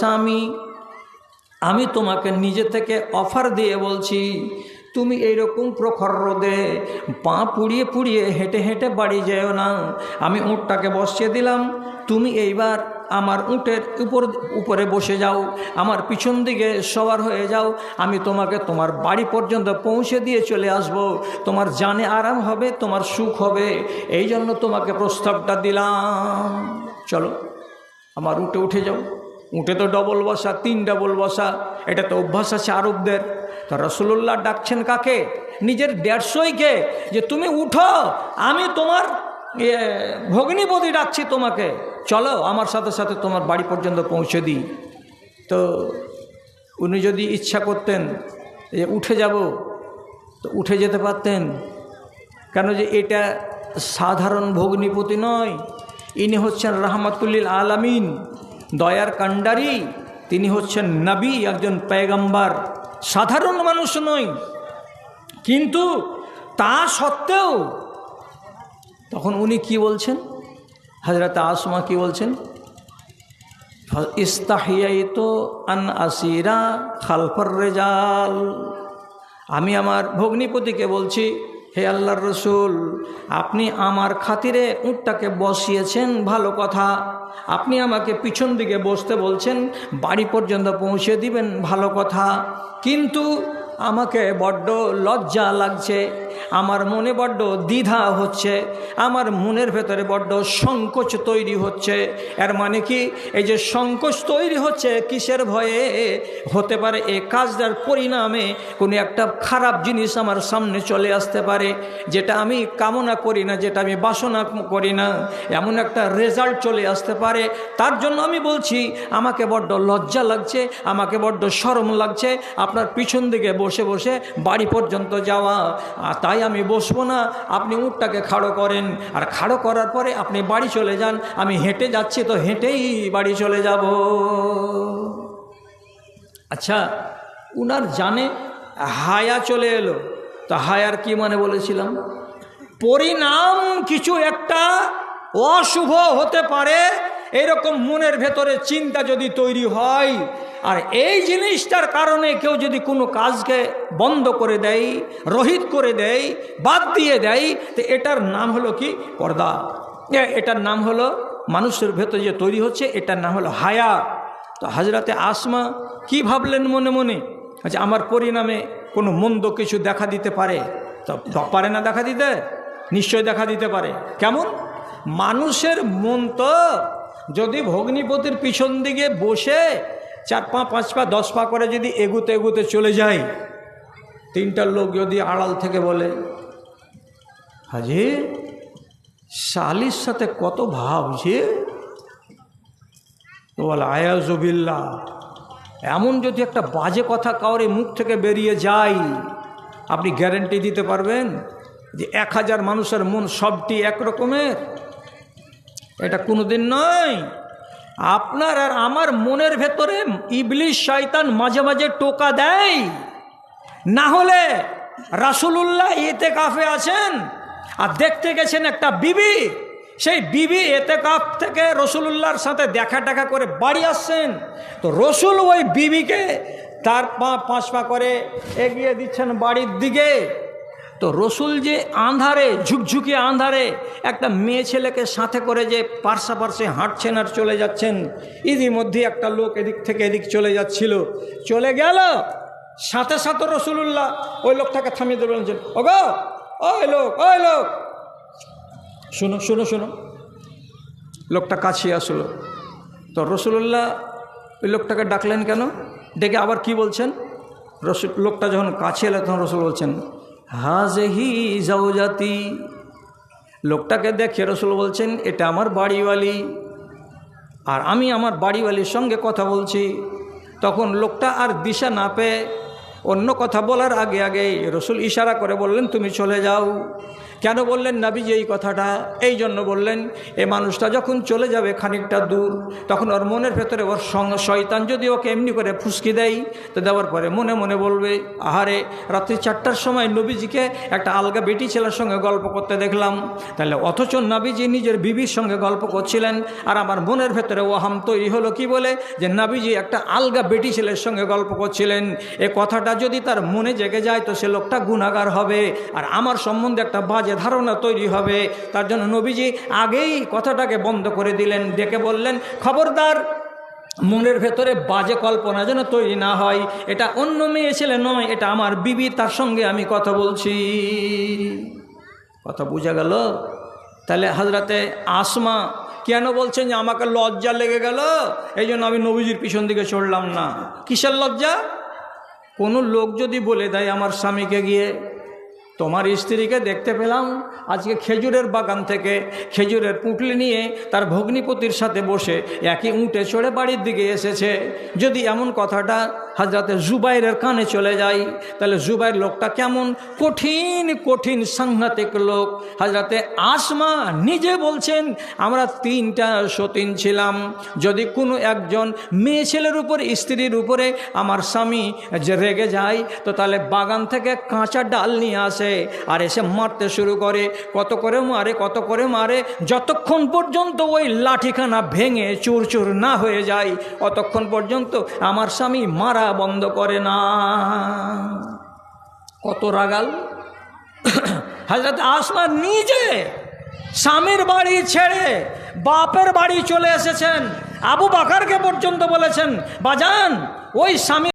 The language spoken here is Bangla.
স্বামী, আমি তোমাকে নিজে থেকে অফার দিয়ে বলছি, তুমি এইরকম প্রখর রোদে পা পুড়িয়ে পুড়িয়ে হেঁটে হেঁটে বাড়ি যেও না। আমি উঁটটাকে বসিয়ে দিলাম, তুমি এইবার আমার উঁটের উপর, উপরে বসে যাও, আমার পিছন দিকে সবার হয়ে যাও, আমি তোমাকে তোমার বাড়ি পর্যন্ত পৌঁছে দিয়ে চলে আসব। তোমার জানে আরাম হবে, তোমার সুখ হবে, এই জন্য তোমাকে প্রস্তাবটা দিলাম। চলো, আমার উঠে উঠে যাও। উঠে তো ডবল বসা, তিন ডবল বসা, এটা তো অভ্যাস আছে আরবদের। তো রসুল্লাহ ডাকছেন কাকে? নিজের দেড়শোইকে, যে তুমি উঠো, আমি তোমার ভগ্নিপতি ডাকছি তোমাকে। চলো, আমার সাথে সাথে তোমার বাড়ি পর্যন্ত পৌঁছে দিই। তো উনি যদি ইচ্ছা করতেন যে উঠে যাব, তো উঠে যেতে পারতেন। কেন যে এটা সাধারণ ভগ্নিপতি নয়, ইনি হচ্ছেন রাহমাতুল্লিল আলামিন। দয়ার কাণ্ডারি, তিনি হচ্ছেন নবী, একজন পেগম্বার। সাধারণ মানুষ নয় কিন্তু তা সত্ত্বেও, তখন উনি কি বলছেন? হজরত আসমা কি বলছেন? ইস্তাহিয়াই তো আন আসিরা খালফর রেজাল। আমি আমার ভগ্নিপতিকে বলছি হে আল্লাহর রসুল, আপনি আমার খাতিরে উঁটটাকে বসিয়েছেন, ভালো কথা। আপনি আমাকে পিছন দিকে বসতে বলছেন, বাড়ি পর্যন্ত পৌঁছে দিবেন, ভালো কথা। কিন্তু আমাকে বড্ড লজ্জা লাগছে। আমার মনে বড্ড দ্বিধা হচ্ছে, আমার মনের ভেতরে বড্ড সংকোচ তৈরি হচ্ছে। এর মানে কি? এই যে সংকোচ তৈরি হচ্ছে, কিসের ভয়ে? হতে পারে এই কাজটার পরিণামে কোনো একটা খারাপ জিনিস আমার সামনে চলে আসতে পারে, যেটা আমি কামনা করি না, যেটা আমি বাসনা করি না, এমন একটা রেজাল্ট চলে আসতে পারে। তার জন্য আমি বলছি, আমাকে বড্ড লজ্জা লাগছে, আমাকে বড্ড সরম লাগছে, আপনার পিছন দিকে বসে বসে বাড়ি পর্যন্ত যাওয়া। তাই আমি বসবো না। আপনি উঁটটাকে খাড়ো করেন। আর খাড়ো করার পরে আপনি বাড়ি চলে যান। আমি হেঁটে যাচ্ছি তো হেঁটেই বাড়ি চলে যাব। আচ্ছা উনার জানে হায়া চলে এলো। তো হায়ার কি মানে বলেছিলাম? পরিণাম কিছু একটা অশুভ হতে পারে। এরকম মনের ভেতরে চিন্তা যদি তৈরি হয় আর এই জিনিসটার কারণে কেউ যদি কোনো কাজকে বন্ধ করে দেয়, রহিত করে দেয়, বাদ দিয়ে দেয়, তো এটার নাম হলো কি? পর্দা। এটার নাম হলো মানুষের ভেতরে যে তৈরি হচ্ছে, এটার নাম হলো হায়া। তো হাজরাতে আসমা কি ভাবলেন মনে মনে? আচ্ছা আমার পরিণামে কোনো মন্দ কিছু দেখা দিতে পারে? তো পারে না দেখা দিতে? নিশ্চয় দেখা দিতে পারে। কেমন? মানুষের মন তো যদি ভগ্নিপতির পিছন দিকে বসে চার পা, পাঁচ পা, দশ পা করে যদি এগুতে এগুতে চলে যায়, তিনটা লোক যদি আড়াল থেকে বলে হাজি শালির সাথে কত ভাব যে? বলে আয়াজবিল্লা এমন যদি একটা বাজে কথা কাউরে মুখ থেকে বেরিয়ে যায়, আপনি গ্যারেন্টি দিতে পারবেন যে এক হাজার মানুষের মন সবটি এক রকমের এটা কোনো দিন নয়। আপনার আর আমার মনের ভেতরে ইবলিশ শয়তান মাঝে মাঝে টোকা দেয়। না হলে রাসুলুল্লাহ এতে কাফে আছেন আর দেখতে গেছেন একটা বিবি। সেই বিবি এতে কাফ থেকে রসুলুল্লাহর সাথে দেখা টাকা করে বাড়ি আসছেন। তো রসুল ওই বিবিকে তার পা পাঁচ পা করে এগিয়ে দিচ্ছেন বাড়ির দিকে। তো রসুল যে আন্ধারে, ঝুকঝুকি আন্ধারে একটা মেয়ে ছেলেকে সাথে করে যে পার্শ্বা পার্শ্বে হাঁটছেন আর চলে যাচ্ছেন, ইতিমধ্যে একটা লোক এদিক থেকে এদিক চলে যাচ্ছিল। চলে গেল। সাথে সাথে রসুলুল্লাহ ওই লোকটাকে থামিয়ে দিয়ে বলছেন ওগো, ওই লোক ওই লোক। শুনো শুনো শুনো। লোকটা কাছে আসলো। তো রসুলুল্লাহ ওই লোকটাকে ডাকলেন কেন? ডেকে আবার কি বলছেন? রসুল, লোকটা যখন কাছে এলো তখন রসুল বলছেন হাজেহি জাউজাতি। লোকটাকে দেখে রসুল বলছেন, এটা আমার বাড়িওয়ালি। আর আমি আমার বাড়িওয়ালির সঙ্গে কথা বলছি। তখন লোকটা আর দিশা না পেয়ে অন্য কথা বলার আগে আগে রসুল ইশারা করে বললেন, তুমি চলে যাও। কেন বললেন, নাবিজি এই কথাটা এই জন্য বললেন, এ মানুষটা যখন চলে যাবে খানিকটা দূর, তখন ওর মনের ভেতরে ওর শয়তান যদি ওকে এমনি করে ফুসকি দেয়, তো দেওয়ার পরে মনে মনে বলবে, আহারে, রাত্রি চারটার সময় নবীজিকে একটা আলগা বেটি ছেলের সঙ্গে গল্প করতে দেখলাম। তাহলে অথচ নাবিজি নিজের বিবির সঙ্গে গল্প করছিলেন, আর আমার মনের ভেতরে ওহাম তৈরি হলো কি বলে, যে নাবিজি একটা আলগা বেটি ছেলের সঙ্গে গল্প করছিলেন। এ কথাটা যদি তার মনে জেগে যায়, তো সে লোকটা গুণাগার হবে। আর আমার সম্বন্ধে একটা বাজে ধারণা তৈরি হবে। তার জন্য নবীজি আগেই কথাটাকে বন্ধ করে দিলেন। ডেকে বললেন, খবরদার, মনের ভেতরে বাজে কল্পনা যেন তৈরি না হয়। এটা অন্য মেয়ে ছেলে নয়, এটা আমার বিবি, তার সঙ্গে আমি কথা বলছি। কথা বোঝা গেল? তাহলে হাজরাতে আসমা কেন বলছেন যে আমাকে লজ্জা লেগে গেল? এই জন্য আমি নবীজির পিছন দিকে চড়লাম না। কিসের লজ্জা? কোনো লোক যদি বলে দেয় আমার স্বামীকে গিয়ে তোমার স্ত্রীকে দেখতে পেলাম। আজকে খেজুরের বাগান থেকে খেজুরের পুঁটলি নিয়ে তার ভগ্নিপতির সাথে বসে একই উঁটে চড়ে বাড়ির দিকে এসেছে। যদি এমন কথাটা হাজরাতে জুবাইরের কানে চলে যায়, তাহলে জুবাইর লোকটা কেমন কঠিন কঠিন সাংঘাতিক লোক। হাজরাতে আসমা নিজে বলছেন, আমরা তিনটা সতীন ছিলাম। যদি কোনো একজন মেয়ে ছেলের উপর, স্ত্রীর উপরে আমার স্বামী যে রেগে যায়, তো তাহলে বাগান থেকে কাঁচা ডাল নিয়ে আসে। আর এসে মারতে শুরু করে। কত করে মারে, কত করে মারে, যতক্ষণ পর্যন্ত ওই লাঠিখানা ভেঙে চুর চুর না হয়ে যায়, অতক্ষণ পর্যন্ত আমার স্বামী মারা বন্ধ করে না। কত রাগাল। হাজরত আসমা নিজে স্বামীর বাড়ি ছেড়ে বাপের বাড়ি চলে এসেছেন। আবু বাকারকে পর্যন্ত বলেছেন, বাজান, ওই স্বামী